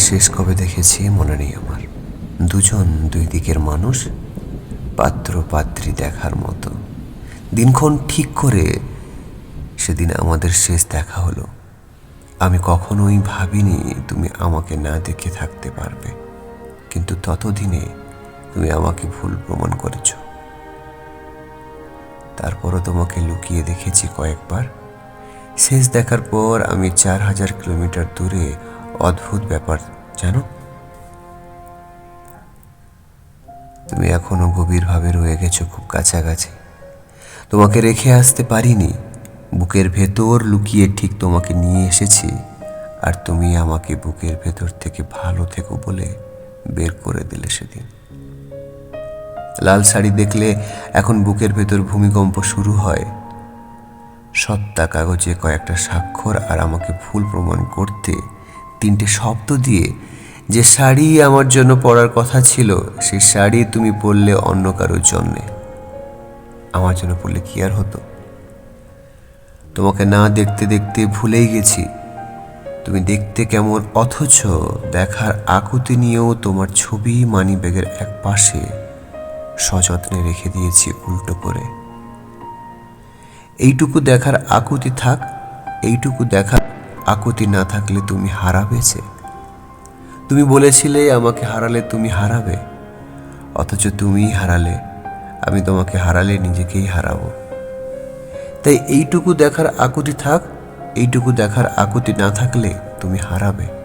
শেষ কবে দেখেছি মনে নেই আমার। দুজন দুই দিকের মানুষ পাত্র পাত্রী দেখার মতো। দিনক্ষণ ঠিক করে সেদিন আমাদের শেষ দেখা হলো। আমি কখনোই ভাবিনি তুমি আমাকে না দেখে থাকতে পারবে। কিন্তু ততদিনে তুমি আমাকে ভুল প্রমাণ করেছ। তারপরও তোমাকে লুকিয়ে দেখেছি কয়েকবার। শেষ দেখার পর আমি চার হাজার কিলোমিটার দূরে অদ্ভুত ব্যাপার, জানো? তুমি এখনও গভীরভাবে রয়ে গেছো খুব কাছাকাছি। তোমাকে রেখে আসতে পারিনি। বুকের ভেতর লুকিয়ে ঠিক তোমাকে নিয়ে এসেছি। আর তুমি আমাকে বুকের ভেতর থেকে ভালো থেকো বলে বের করে দিলে সেদিন। লাল শাড়ি দেখলে এখন বুকের ভেতর ভূমিকম্প শুরু হয়। সত্তা কাগজে কয়েকটা স্বাক্ষর আর আমাকে ভুল প্রমাণ করতে তিনটে শব্দ দিয়ে যে শাড়ি আমার জন্য পরার কথা ছিল সেই শাড়ি তুমি পরলে অন্য কারোর জন্যে। আমার জন্য পড়লে কি আর হতো? তোমাকে না দেখতে দেখতে ভুলেই গেছি। তুমি দেখতে কেমন, অথচ দেখার আকুতি নিয়েও তোমার ছবি মানি ব্যাগের এক পাশে সযত্নে রেখে দিয়েছি উল্টো করে। এইটুকু দেখার আকুতি থাক, এইটুকু দেখার আকুতি না থাকলে তুমি হারাবেছে তুমি বলেছিলে আমাকে হারালে তুমি হারাবে। অথচ তুমিই হারালে, আমি তোমাকে হারালে নিজেকেই হারাবো। তাই এইটুকু দেখার আকুতি থাক, এইটুকু দেখার আকুতি না থাকলে তুমি হারাবে।